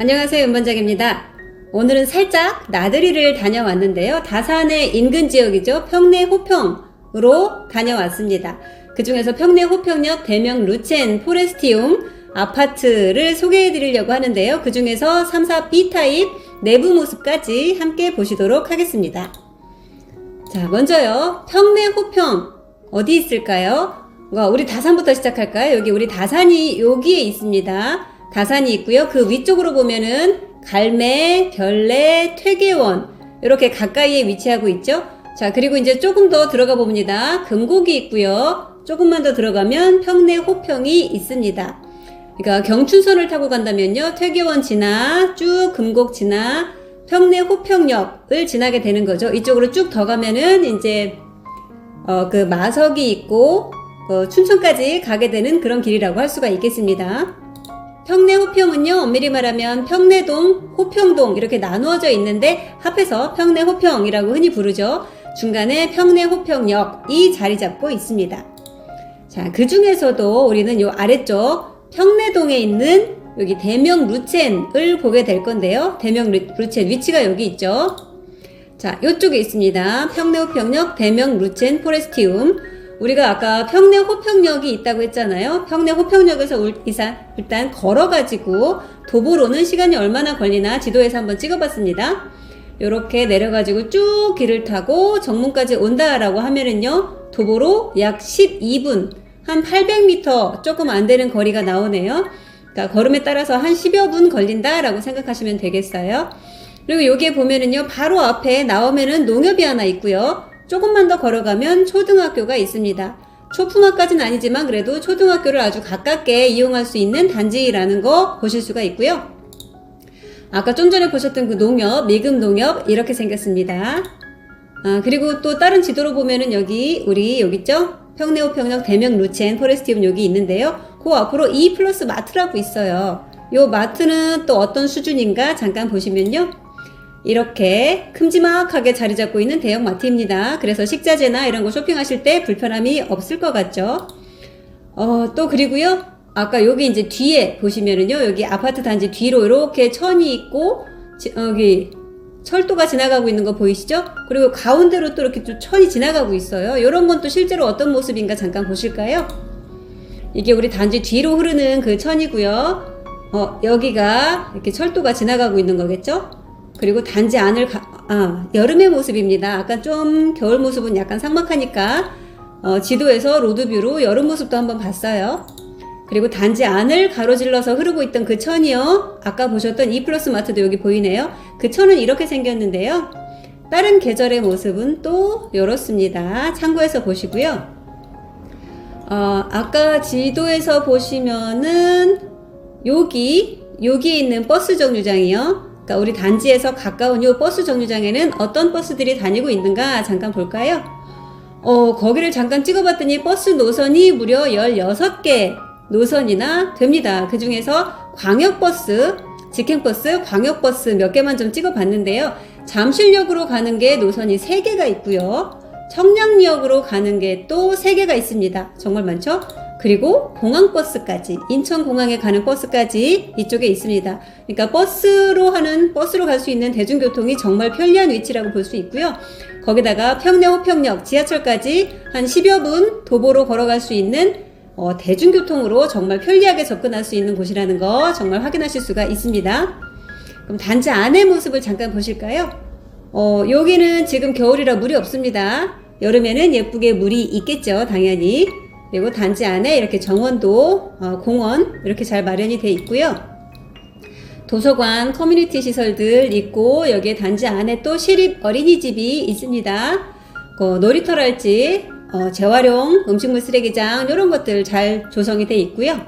안녕하세요 윤반장입니다. 오늘은 살짝 나들이를 다녀왔는데요. 다산의 인근 지역이죠. 평내 호평으로 다녀왔습니다. 그 중에서 평내 호평역 대명 루첸 포레스티움 아파트를 소개해 드리려고 하는데요. 그 중에서 3, 4 B타입 내부 모습까지 함께 보시도록 하겠습니다. 자, 먼저요. 평내 호평 어디 있을까요? 어, 우리 다산부터 시작할까요? 여기 우리 다산이 여기에 있습니다. 다산이 있고요. 그 위쪽으로 보면은 갈매, 별내, 퇴계원 이렇게 가까이에 위치하고 있죠. 자, 그리고 이제 조금 더 들어가 봅니다. 금곡이 있고요. 조금만 더 들어가면 평내 호평이 있습니다. 그러니까 경춘선을 타고 간다면요. 퇴계원 지나 쭉 금곡 지나 평내 호평역을 지나게 되는 거죠. 이쪽으로 쭉 더 가면은 이제 어, 그 마석이 있고 어, 춘천까지 가게 되는 그런 길이라고 할 수가 있겠습니다. 평내 호평은요, 엄밀히 말하면 평내동, 호평동 이렇게 나누어져 있는데 합해서 평내 호평이라고 흔히 부르죠. 중간에 평내 호평역이 자리 잡고 있습니다. 자, 그 중에서도 우리는 요 아래쪽 평내동에 있는 여기 대명 루첸을 보게 될 건데요. 대명 루, 루첸 위치가 여기 있죠. 자, 요쪽에 있습니다. 평내 호평역 대명 루첸 포레스티움. 우리가 아까 평내 호평역이 있다고 했잖아요. 평내 호평역에서 일단 걸어가지고 도보로 는 시간이 얼마나 걸리나 지도에서 한번 찍어봤습니다. 이렇게 내려가지고 쭉 길을 타고 정문까지 온다라고 하면은요, 도보로 약 12분, 한 800m 조금 안 되는 거리가 나오네요. 그러니까 걸음에 따라서 한 10여 분 걸린다라고 생각하시면 되겠어요. 그리고 여기에 보면은요, 바로 앞에 나오면은 농협이 하나 있고요. 조금만 더 걸어가면 초등학교가 있습니다. 초품학까지는 아니지만 그래도 초등학교를 아주 가깝게 이용할 수 있는 단지라는 거 보실 수가 있고요. 아까 좀 전에 보셨던 그 농협, 미금 농협 이렇게 생겼습니다. 아, 그리고 또 다른 지도로 보면은 여기 우리 여기 있죠? 평내호 평역 대명 루첸 포레스티움 여기 있는데요. 그 앞으로 E 플러스 마트라고 있어요. 요 마트는 또 어떤 수준인가 잠깐 보시면요. 이렇게 큼지막하게 자리 잡고 있는 대형 마트입니다. 그래서 식자재나 이런 거 쇼핑하실 때 불편함이 없을 것 같죠? 어, 또 그리고요. 아까 여기 이제 뒤에 보시면은요. 여기 아파트 단지 뒤로 이렇게 천이 있고 지- 여기 철도가 지나가고 있는 거 보이시죠? 그리고 가운데로 또 이렇게 좀 천이 지나가고 있어요. 이런 건 또 실제로 어떤 모습인가 잠깐 보실까요? 이게 우리 단지 뒤로 흐르는 그 천이고요. 어, 여기가 이렇게 철도가 지나가고 있는 거겠죠? 그리고 단지 안을 가, 아, 여름의 모습입니다. 아까 좀 겨울 모습은 약간 삭막하니까 어, 지도에서 로드뷰로 여름 모습도 한번 봤어요. 그리고 단지 안을 가로질러서 흐르고 있던 그 천이요. 아까 보셨던 E 플러스 마트도 여기 보이네요. 그 천은 이렇게 생겼는데요. 다른 계절의 모습은 또 이렇습니다. 참고해서 보시고요. 어, 아까 지도에서 보시면은 여기 여기에 있는 버스 정류장이요. 그러니까 우리 단지에서 가까운 요 버스 정류장에는 어떤 버스들이 다니고 있는가 잠깐 볼까요? 어, 거기를 잠깐 찍어봤더니 버스 노선이 무려 16개 노선이나 됩니다. 그 중에서 광역버스, 직행버스, 광역버스 몇 개만 좀 찍어봤는데요. 잠실역으로 가는 게 노선이 3개가 있고요. 청량역으로 가는 게 또 3개가 있습니다. 정말 많죠? 그리고 공항버스까지, 인천공항에 가는 버스까지 이쪽에 있습니다. 그러니까 버스로 하는, 버스로 갈 수 있는 대중교통이 정말 편리한 위치라고 볼 수 있고요. 거기다가 평내 호평역, 지하철까지 한 10여 분 도보로 걸어갈 수 있는 어, 대중교통으로 정말 편리하게 접근할 수 있는 곳이라는 거 정말 확인하실 수가 있습니다. 그럼 단지 안의 모습을 잠깐 보실까요? 어, 여기는 지금 겨울이라 물이 없습니다. 여름에는 예쁘게 물이 있겠죠, 당연히. 그리고 단지 안에 이렇게 정원도, 어, 공원 이렇게 잘 마련이 돼 있고요. 도서관, 커뮤니티 시설들 있고 여기에 단지 안에 또 시립 어린이집이 있습니다. 어, 놀이터랄지 어, 재활용 음식물 쓰레기장 이런 것들 잘 조성이 돼 있고요.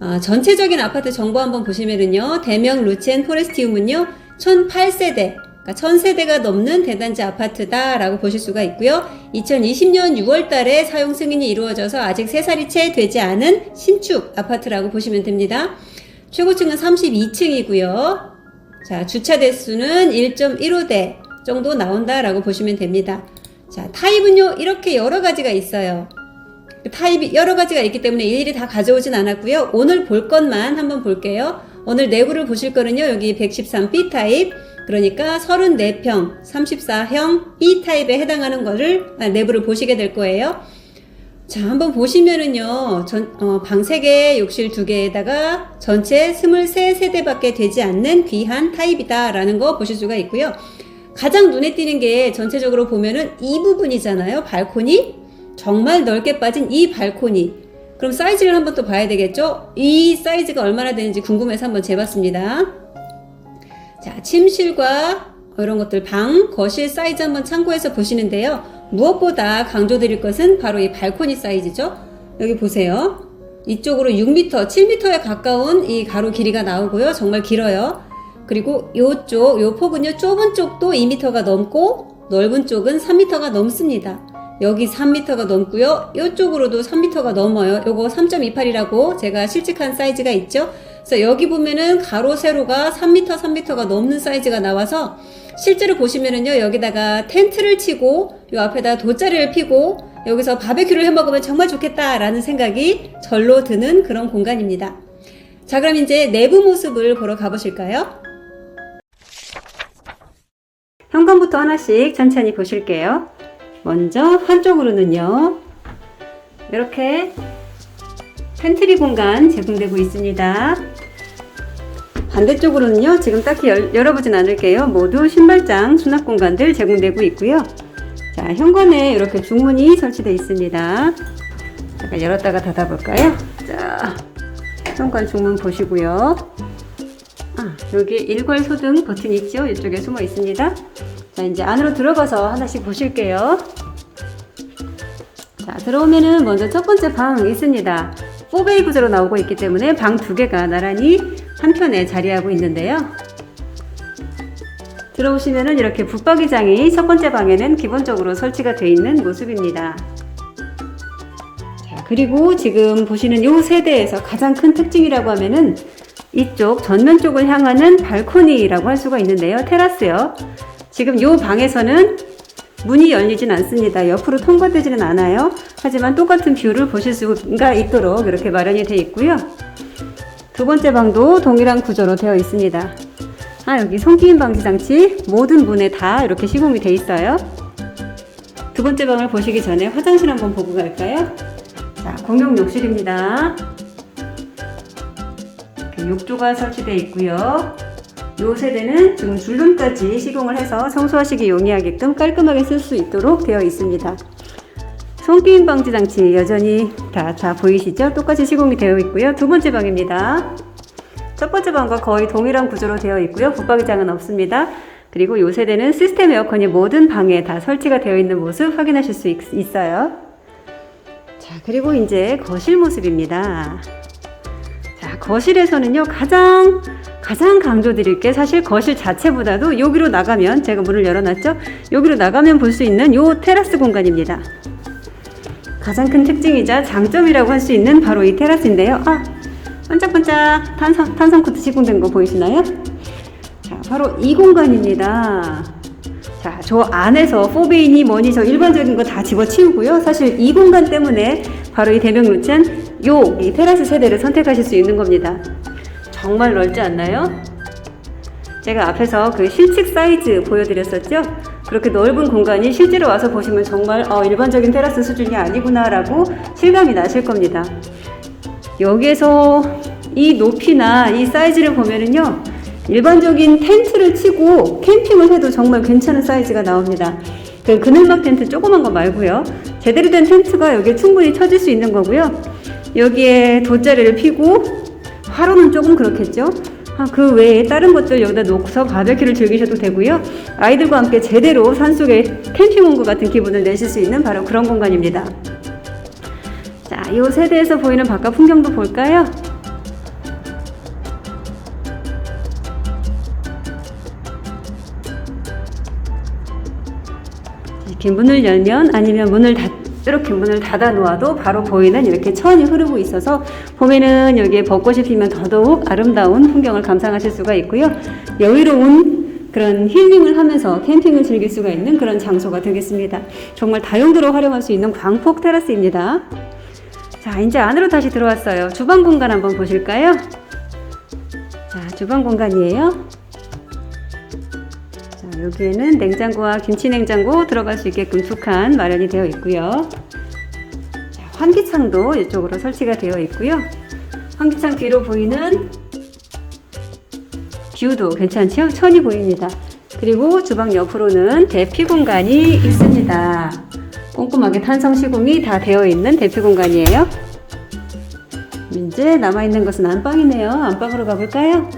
아, 전체적인 아파트 정보 한번 보시면은요. 대명 루첸 포레스티움은요. 1008세대, 그러니까 1000세대가 넘는 대단지 아파트다라고 보실 수가 있고요. 2020년 6월 달에 사용 승인이 이루어져서 아직 3살이 채 되지 않은 신축 아파트라고 보시면 됩니다. 최고층은 32층이고요. 자, 주차 대수는 1.15대 정도 나온다라고 보시면 됩니다. 자, 타입은요, 이렇게 여러 가지가 있어요. 타입이 여러 가지가 있기 때문에 일일이 다 가져오진 않았고요. 오늘 볼 것만 한번 볼게요. 오늘 내부를 보실 거는요. 여기 113B 타입 그러니까 34평 34형 B 타입에 해당하는 거를 아, 내부를 보시게 될 거예요. 자, 한번 보시면은요, 전, 어, 방 3개, 욕실 2개에다가 전체 23세대밖에 되지 않는 귀한 타입이다라는 거 보실 수가 있고요. 가장 눈에 띄는 게 전체적으로 보면은 이 부분이잖아요. 발코니. 정말 넓게 빠진 이 발코니. 그럼 사이즈를 한번 또 봐야 되겠죠? 이 사이즈가 얼마나 되는지 궁금해서 한번 재봤습니다. 자, 침실과 이런 것들 방, 거실 사이즈 한번 참고해서 보시는데요. 무엇보다 강조드릴 것은 바로 이 발코니 사이즈죠. 여기 보세요. 이쪽으로 6m, 7m에 가까운 이 가로 길이가 나오고요. 정말 길어요. 그리고 요쪽, 요 폭은요. 좁은 쪽도 2m가 넘고 넓은 쪽은 3m가 넘습니다. 여기 3m가 넘고요. 이쪽으로도 3m가 넘어요. 요거 3.28이라고 제가 실측한 사이즈가 있죠. 그래서 여기 보면은 가로 세로가 3m, 3m가 넘는 사이즈가 나와서 실제로 보시면은요. 여기다가 텐트를 치고 요 앞에다 돗자리를 피고 여기서 바베큐를 해 먹으면 정말 좋겠다라는 생각이 절로 드는 그런 공간입니다. 자, 그럼 이제 내부 모습을 보러 가보실까요? 현관부터 하나씩 천천히 보실게요. 먼저 한쪽으로는요. 이렇게 팬트리 공간 제공되고 있습니다. 반대쪽으로는요. 지금 딱히 열, 열어보진 않을게요. 모두 신발장 수납 공간들 제공되고 있고요. 자, 현관에 이렇게 중문이 설치되어 있습니다. 잠깐 열었다가 닫아볼까요? 자, 현관 중문 보시고요. 아, 여기 일괄 소등 버튼 있죠? 이쪽에 숨어 있습니다. 자, 이제 안으로 들어가서 하나씩 보실게요. 자, 들어오면은 먼저 첫 번째 방 있습니다. 4베이 구조로 나오고 있기 때문에 방 두 개가 나란히 한편에 자리하고 있는데요. 들어오시면은 이렇게 붙박이장이 첫 번째 방에는 기본적으로 설치가 되어 있는 모습입니다. 자, 그리고 지금 보시는 이 세대에서 가장 큰 특징이라고 하면은 이쪽 전면 쪽을 향하는 발코니라고 할 수가 있는데요. 테라스요. 지금 이 방에서는 문이 열리진 않습니다. 옆으로 통과되지는 않아요. 하지만 똑같은 뷰를 보실 수가 있도록 이렇게 마련이 되어 있고요. 두 번째 방도 동일한 구조로 되어 있습니다. 아, 여기 송기인 방지 장치 모든 문에 다 이렇게 시공이 되어 있어요. 두 번째 방을 보시기 전에 화장실 한번 보고 갈까요? 자, 공용 욕실입니다. 욕조가 설치되어 있고요. 요 세대는 지금 줄눈까지 시공을 해서 청소하시기 용이하게끔 깔끔하게 쓸 수 있도록 되어 있습니다. 손기인 방지 장치 여전히 다, 다 보이시죠? 똑같이 시공이 되어 있고요. 두 번째 방입니다. 첫 번째 방과 거의 동일한 구조로 되어 있고요. 붙박이장은 없습니다. 그리고 요 세대는 시스템 에어컨이 모든 방에 다 설치가 되어 있는 모습 확인하실 수 있, 있어요. 자, 그리고 이제 거실 모습입니다. 자, 거실에서는요, 가장, 가장 강조드릴 게 사실 거실 자체보다도 여기로 나가면, 제가 문을 열어놨죠? 여기로 나가면 볼 수 있는 요 테라스 공간입니다. 가장 큰 특징이자 장점이라고 할 수 있는 바로 이 테라스인데요. 아, 반짝반짝 탄성, 탄성 코트 시공된 거 보이시나요? 자, 바로 이 공간입니다. 자, 저 안에서 포베인이 뭐니 저 일반적인 거 다 집어치우고요. 사실 이 공간 때문에 바로 이 대명 루첸 요 이 테라스 세대를 선택하실 수 있는 겁니다. 정말 넓지 않나요? 제가 앞에서 그 실측 사이즈 보여드렸었죠? 그렇게 넓은 공간이 실제로 와서 보시면 정말 어, 일반적인 테라스 수준이 아니구나라고 실감이 나실 겁니다. 여기에서 이 높이나 이 사이즈를 보면은요, 일반적인 텐트를 치고 캠핑을 해도 정말 괜찮은 사이즈가 나옵니다. 그 그늘막 텐트 조그만 거 말고요. 제대로 된 텐트가 여기에 충분히 쳐질 수 있는 거고요. 여기에 돗자리를 피고 화로는 조금 그렇겠죠. 아, 그 외에 다른 것들 여기다 놓고서 바베큐를 즐기셔도 되고요. 아이들과 함께 제대로 산속에 캠핑 온 것 같은 기분을 내실 수 있는 바로 그런 공간입니다. 자, 이 세대에서 보이는 바깥 풍경도 볼까요? 이렇게 문을 열면 아니면 문을 닫 이렇게 문을 닫아 놓아도 바로 보이는 이렇게 천이 흐르고 있어서 봄에는 여기에 벚꽃이 피면 더더욱 아름다운 풍경을 감상하실 수가 있고요. 여유로운 그런 힐링을 하면서 캠핑을 즐길 수가 있는 그런 장소가 되겠습니다. 정말 다용도로 활용할 수 있는 광폭 테라스입니다. 자, 이제 안으로 다시 들어왔어요. 주방 공간 한번 보실까요? 자, 주방 공간이에요. 자, 여기에는 냉장고와 김치 냉장고 들어갈 수 있게끔 두 칸 마련이 되어 있고요. 자, 환기창도 이쪽으로 설치가 되어 있고요. 환기창 뒤로 보이는 뷰도 괜찮죠? 천이 보입니다. 그리고 주방 옆으로는 대피 공간이 있습니다. 꼼꼼하게 탄성 시공이 다 되어 있는 대피 공간이에요. 이제 남아있는 것은 안방이네요. 안방으로 가볼까요?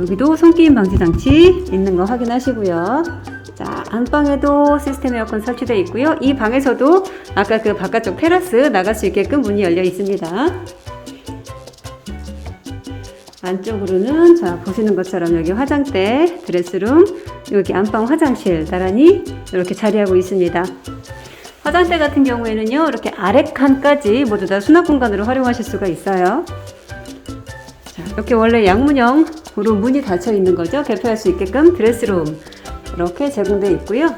여기도 손기임 방지 장치 있는 거 확인하시고요. 자, 안방에도 시스템 에어컨 설치되어 있고요. 이 방에서도 아까 그 바깥쪽 테라스 나갈 수 있게끔 문이 열려 있습니다. 안쪽으로는 자 보시는 것처럼 여기 화장대, 드레스룸, 여기 안방 화장실 나란히 이렇게 자리하고 있습니다. 화장대 같은 경우에는요 이렇게 아래 칸까지 모두 다 수납 공간으로 활용하실 수가 있어요. 자, 이렇게 원래 양문형으로 문이 닫혀 있는 거죠. 개폐할 수 있게끔 드레스룸 이렇게 제공되어 있고요.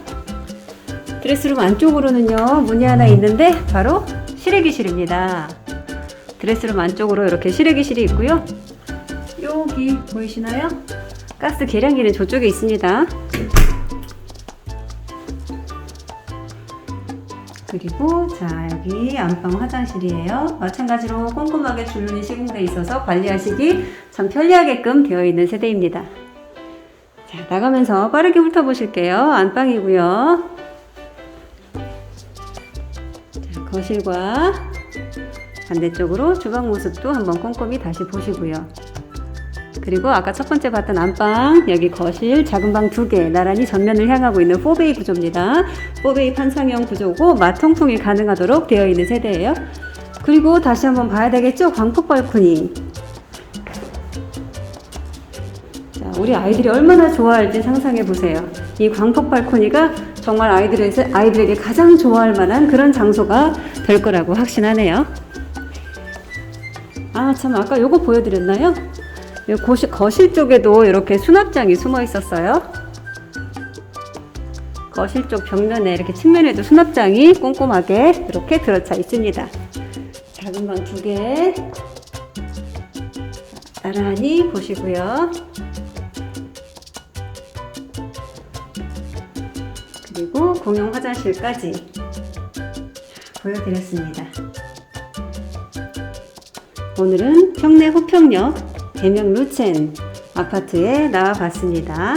드레스룸 안쪽으로는요 문이 하나 있는데 바로 실외기실입니다. 드레스룸 안쪽으로 이렇게 실외기실이 있고요. 여기 보이시나요? 가스 계량기는 저쪽에 있습니다. 그리고 자 여기 안방 화장실이에요. 마찬가지로 꼼꼼하게 줄눈이 시공돼 있어서 관리하시기 참 편리하게끔 되어 있는 세대입니다. 자 나가면서 빠르게 훑어보실게요. 안방이고요. 자 거실과 반대쪽으로 주방 모습도 한번 꼼꼼히 다시 보시고요. 그리고 아까 첫 번째 봤던 안방, 여기 거실, 작은 방 두 개, 나란히 전면을 향하고 있는 4베이 구조입니다. 4베이 판상형 구조고 마통풍이 가능하도록 되어 있는 세대예요. 그리고 다시 한번 봐야 되겠죠? 광폭 발코니. 자, 우리 아이들이 얼마나 좋아할지 상상해 보세요. 이 광폭 발코니가 정말 아이들에게, 아이들에게 가장 좋아할 만한 그런 장소가 될 거라고 확신하네요. 아, 참, 아까 요거 보여드렸나요? 이 거실, 거실 쪽에도 이렇게 수납장이 숨어 있었어요. 거실 쪽 벽면에 이렇게 측면에도 수납장이 꼼꼼하게 이렇게 들어차 있습니다. 작은 방 두 개. 나란히 보시고요. 그리고 공용 화장실까지 보여드렸습니다. 오늘은 평내 호평역 대명 루첸 아파트에 나와 봤습니다.